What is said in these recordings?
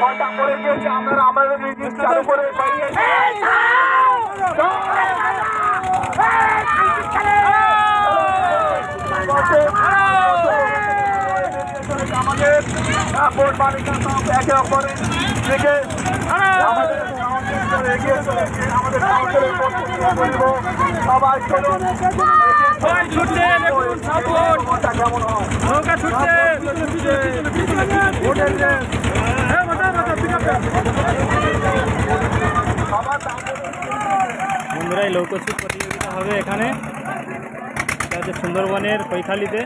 ঘণ্টা পরে গিয়েছে আপনারা আমাদের নির্দিষ্ট চালু করে আমাদের সব একে অপরের আমাদের এগিয়ে আমাদের সবাই ছুটছে কেমন হয় ছুটছে ভোটের যে হ্যাঁ, বাঁচা, বাঁচা, pick up কর। সবার দাম বন্ধুরা, এই প্রতিযোগিতা হবে এখানে। এটা হচ্ছে সুন্দরবনের কৈখালিতে।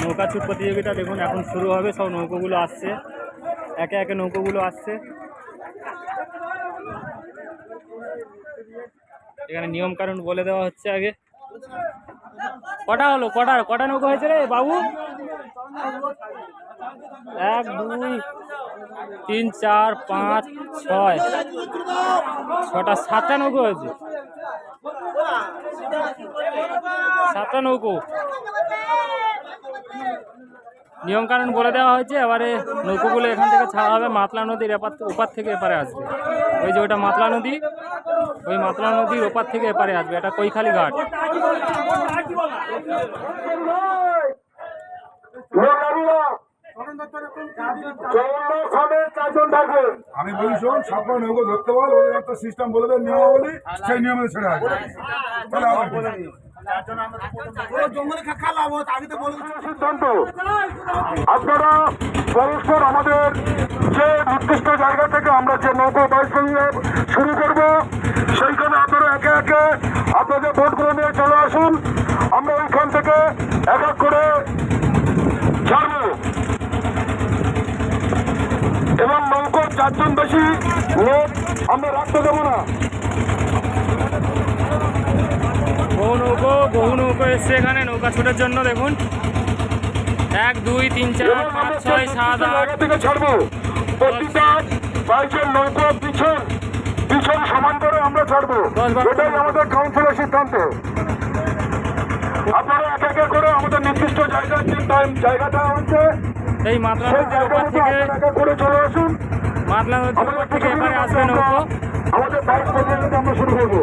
নৌকাচুর প্রতিযোগিতা দেখুন, এখন শুরু হবে। সব নৌকোগুলো আসছে। একে একে নৌকোগুলো আসছে। এখানে নিয়ম কানুন বলে দেওয়া হচ্ছে আগে। কটা হলো? কটা কটা নৌকো হয়েছে রে বাবু? এক, দুই তিন, চার, পাঁচ, ছয়। ছটা সাতটা নৌকো হয়েছে। সাতটা নৌকো নিয়ম কানুন বলে দেওয়া হয়েছে, এবারে নৌকোগুলো এখান থেকে ছাড়া হবে। মাতলা নদীর এপার ওপার থেকে এপারে আসবে। ওই যে ওটা মাতলা নদী, ওই মাতলা নদীর ওপার থেকে এপারে আসবে। এটা কৈখালি ঘাট। আমি বলি শোন সাপড়া নৌকো ধরতে বল ওদের একটা সিস্টেম বলে দেন নিয়মাবলী সেই নিয়মে ছেড়ে আসবে। তাহলে আবার আপনারা পরস্পর আমাদের যে নির্দিষ্ট জায়গা থেকে আমরা যে নৌকো বাইসঙ্গে শুরু করব সেইখানে আপনারা একে একে আপনাদের ভোটগুলো নিয়ে চলে আসুন। আমরা ওইখান থেকে এক এক করে ছাড়ব এবং নৌকোর চারজন বেশি লোক আমরা রাখতে দেবো না। বহু নৌকো বহু নৌকো এসছে এখানে নৌকা ছোটার জন্য দেখুন। এক দুই তিন চার পাঁচ ছয় সাত আট। থেকে ছাড়বো। প্রতিটা বাইকের নৌকো পিছন পিছন সমান করে আমরা ছাড়বো। এটাই আমাদের কাউন্সিলের সিদ্ধান্ত। আপনারা এক একে করে আমাদের নির্দিষ্ট জায়গার যে টাইম জায়গাটা হচ্ছে এই মাতলা সেই নদীর জায়গা ওপার মতো থেকে চলে আসুন। মাতলা নদীর ওপার থেকে এবারে আসবে নৌকো আমাদের বাইক প্রতিযোগিতা আমরা শুরু করব।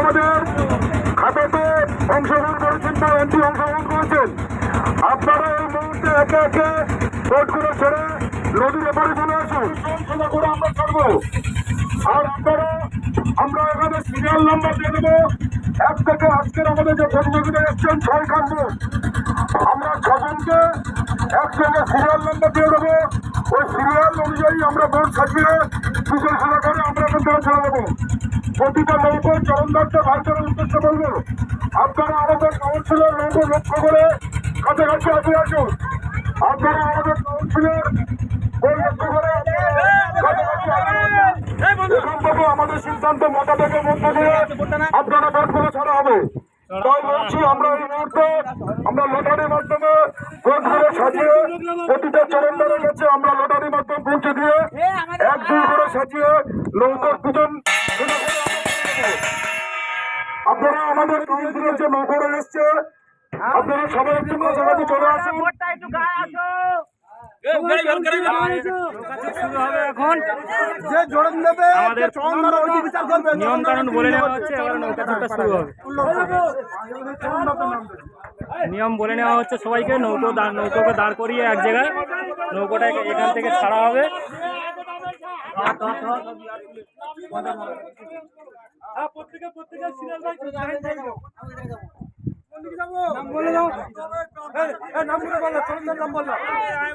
আমাদের খাতাতে অংশগ্রহণ করেছেন বা এমপি অংশগ্রহণ করেছেন। আপনারা এই মুহূর্তে একে একে করে ছেড়ে নদীর এপারে চলে আসুন। সোজা করে আমরা ছাড়বো। আর আপনারা আমরা এখানে সিরিয়াল নাম্বার দিয়ে দেবো। এক থেকে আজকের আমাদের যে প্রতিযোগিতা এসছেন ছয় খান আমরা ছজনকে একসঙ্গে সিরিয়াল নাম্বার দিয়ে দেবো। ওই সিরিয়াল অনুযায়ী আমরা ভোট সাজিয়ে সুযোগ সুযোগ করে আমরা এখান থেকে ছেড়ে দেবো প্রতিটা নৌকো চরণদারটা ভারতের উদ্দেশ্যে বলব আপনারা আমাদের কাউন্সিলর নৌকো লক্ষ্য করে কাছাকাছি আসে আসুন। আপনারা আমাদের কাউন্সিলর লক্ষ্য করে থেকে আমাদের সিদ্ধান্ত মতামতের মধ্যে দিয়ে আপনারা আমাদের কাউন্সিলের যে নৌকোরা এসছে আপনারা সবাই একটু কাছাকাছি চলে আসুন। নৌকাচুর শুরু হবে এখন যে জোরন দেবে আমাদের চরণদারা ওই বিচার করবে নিয়ম বলে নেওয়া হচ্ছে এবার নৌকাচুরটা শুরু হবে। নিয়ম বলে নেওয়া হচ্ছে সবাইকে নৌকো দাঁড় নৌকোকে দাঁড় করিয়ে এক জায়গায় নৌকোটা এখান থেকে ছাড়া হবে।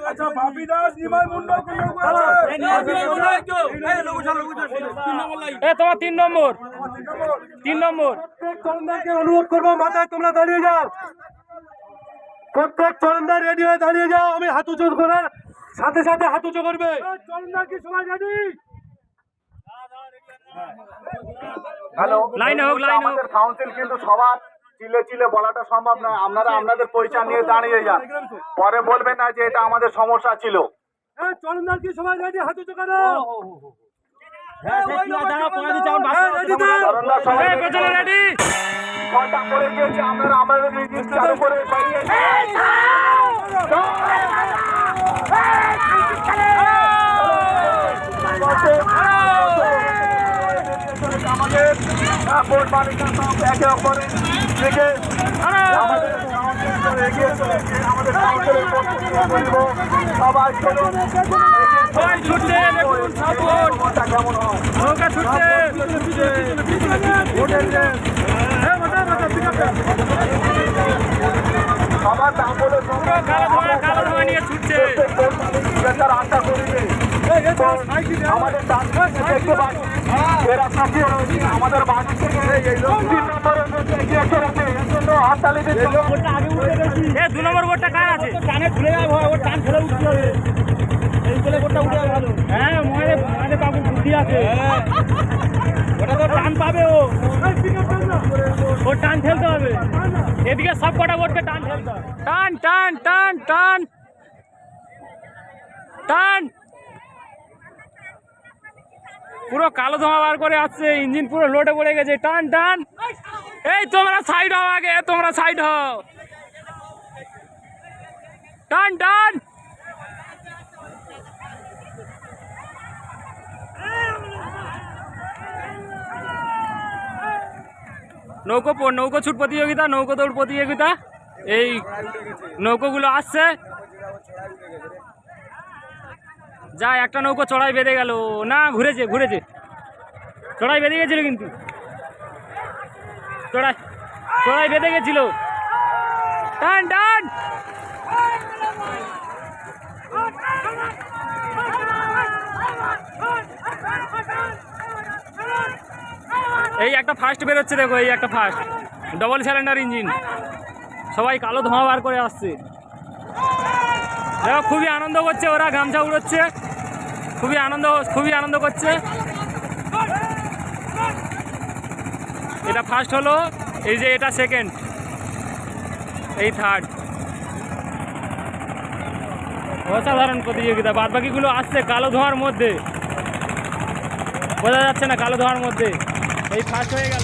আচ্ছা বাপি দাস নিমাই মুন্ডা এ তোমার তিন নম্বর তিন নম্বর চরণদারকে অনুরোধ করব মাথায় তোমরা দাঁড়িয়ে যাও প্রত্যেক চরণদার রেডি হয়ে দাঁড়িয়ে যাও আমি হাত উঁচু করার সাথে সাথে হাত উঁচু করবে চরণদার কি সময় রেডি হ্যালো লাইনে হোক লাইনে কাউন্সিল কিন্তু সবার চিলে চিলে বলাটা সম্ভব নয়। আপনারা আপনাদের পরিচয় নিয়ে দাঁড়িয়ে যান। পরে বলবেন না যে এটা আমাদের সমস্যা ছিল। আপনারা আমাদের চালু করে Hey! বেরিয়ে বালিকা সব একে অপরের দিকে আমাদের এগিয়ে চলেছে আমাদের সাহসের বলব সবাই চলুন ছুটছে দেখুন কেমন হয়? ছুটছে সবার দাপটের সঙ্গে কালো ধোঁয়া কালো করিনি আমাদের ডান দেখতে পাচ্ছি এরা সাথে আমাদের বাড়ি থেকে তিন নম্বরের মধ্যে এগিয়ে চলেছে এর জন্য হাততালি দিচ্ছে। এ দু নম্বর বোর্ডটা কার আছে? টানে যাবে ওর টান ঠেলে উঠতে হবে। এই বলে বোর্ডটা উঠে যাবে হ্যাঁ মনে মনে কাকু বুদ্ধি আছে। ওটা তো টান পাবে ও। ওর টান ঠেলতে হবে। এদিকে সব কটা বোর্ডকে টান ঠেলতে হবে। টান টান টান টান। টান। পুরো কালো ধোঁয়া বার করে আসছে, ইঞ্জিন পুরো লোডে পড়ে গেছে। টান টান। এই, তোমরা সাইড হও আগে, তোমরা সাইড হও। টান টান। নৌকো নৌকো ছুট প্রতিযোগিতা, নৌকো দৌড় প্রতিযোগিতা। এই নৌকোগুলো আসছে। যা, একটা নৌকো চড়াই বেঁধে গেল। না, ঘুরেছে ঘুরেছে। চড়াই বেঁধে গেছিল কিন্তু। চড়াই চড়াই বেঁধে গেছিল। টান টান! এই একটা ফার্স্ট বেরোচ্ছে দেখো, এই একটা ফার্স্ট ডবল সিলিন্ডার ইঞ্জিন সবাই কালো ধোঁয়া বার করে আসছে। দেখো খুবই আনন্দ করছে, ওরা গামছা উড়োচ্ছে। খুবই আনন্দ খুবই আনন্দ করছে। এটা ফার্স্ট হলো, এই যে এটা সেকেন্ড এই থার্ড অসাধারণ প্রতিযোগিতা। বাদ বাকিগুলো আসছে কালো ধোঁয়ার মধ্যে। বোঝা যাচ্ছে না কালো ধোঁয়ার মধ্যে। এই ফার্স্ট হয়ে গেল।